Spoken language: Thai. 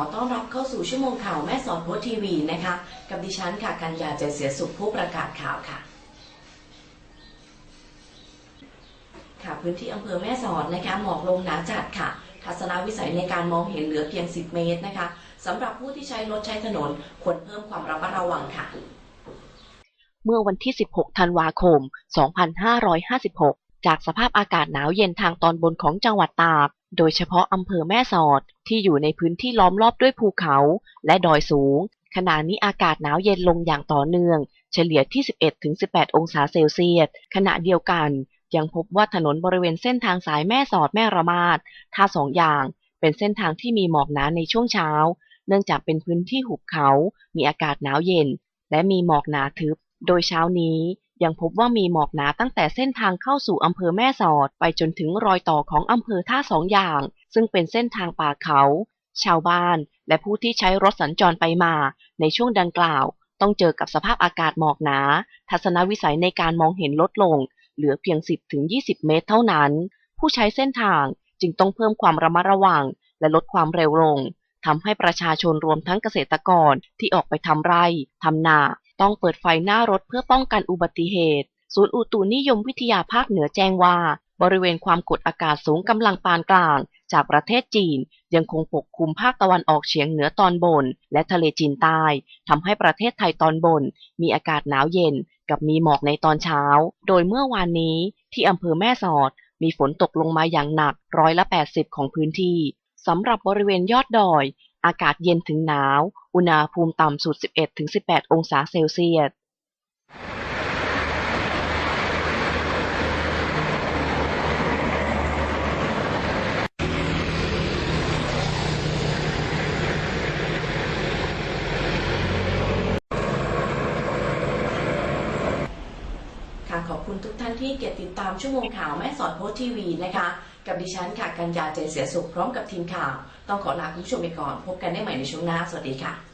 ขอต้อนรับเข้าสู่ชั่วโมงข่าวแม่สอนโพสทีวีนะคะ กับดิฉันค่ะกัญญาใจเสียสุขผู้ประกาศข่าวค่ะ ค่ะพื้นที่อำเภอแม่สอดนะคะหมอกลงหนาจัดค่ะ ทัศนวิสัยในการมองเห็นเหลือเพียง 10 เมตรนะคะสำหรับผู้ที่ใช้รถใช้ถนนควรเพิ่มความระมัดระวังค่ะ เมื่อวันที่ 16 ธันวาคม 2556 จากสภาพอากาศหนาวเย็นทางตอนบนของจังหวัดตาก โดยเฉพาะอำเภอแม่สอดที่อยู่ในพื้นที่ล้อมรอบด้วยภูเขาและดอยสูง ขณะนี้อากาศหนาวเย็นลงอย่างต่อเนื่อง เฉลี่ยที่ 11-18 องศาเซลเซียส ขณะเดียวกัน ยังพบว่าถนนบริเวณเส้นทางสายแม่สอดแม่ระมาดท่าสองอย่าง เป็นเส้นทางที่มีหมอกหนาในช่วงเช้า เนื่องจากเป็นพื้นที่หุบเขา มีอากาศหนาวเย็น และมีหมอกหนาทึบ โดยเช้านี้ ยังพบว่ามีหมอกหนาตั้งแต่เส้นทางเข้าสู่อำเภอแม่สอด ไปจนถึงรอยต่อของอำเภอท่าสองอย่าง ซึ่งเป็นเส้นทางป่าเขา ชาวบ้าน และผู้ที่ใช้รถสัญจรไปมา ในช่วงดังกล่าว ต้องเจอกับสภาพอากาศหมอกหนา ทัศนวิสัยในการมองเห็นลดลง เหลือเพียง 10-20 เมตรเท่านั้น ผู้ใช้เส้นทางจึงต้องเพิ่มความระมัดระวัง และลดความเร็วลงทำให้ประชาชนรวมทั้งเกษตรกรที่ออกไปทำไร่ทำนา ต้องเปิดไฟหน้ารถเพื่อป้องกันอุบัติเหตุ ศูนย์อุตุนิยมวิทยาภาคเหนือแจ้งว่า บริเวณความกดอากาศสูงกำลังปานกลาง จากประเทศจีน ยังคงปกคลุมภาคตะวันออกเฉียงเหนือตอนบน และทะเลจีนใต้ทำให้ประเทศไทยตอนบน มีอากาศหนาวเย็น กับมีหมอกในตอนเช้า โดยเมื่อวานนี้ ที่อำเภอแม่สอด มีฝนตกลงมาอย่างหนักร้อยละ 80 ของพื้นที่สำหรับบริเวณยอดดอย อากาศเย็นถึงหนาวอุณหภูมิต่ำสุด 11-18 องศาเซลเซียสค่ะขอบคุณทุกท่านที่เกียรติดตามชั่วโมงข่าวแม่สอดโพสทีวีนะคะ กับดิฉันค่ะกัญญาเจเสียสุขพร้อมกับทีมข่าว ต้องขอลาคุณผู้ชมไปก่อน พบกันได้ใหม่ในช่วงหน้า สวัสดีค่ะ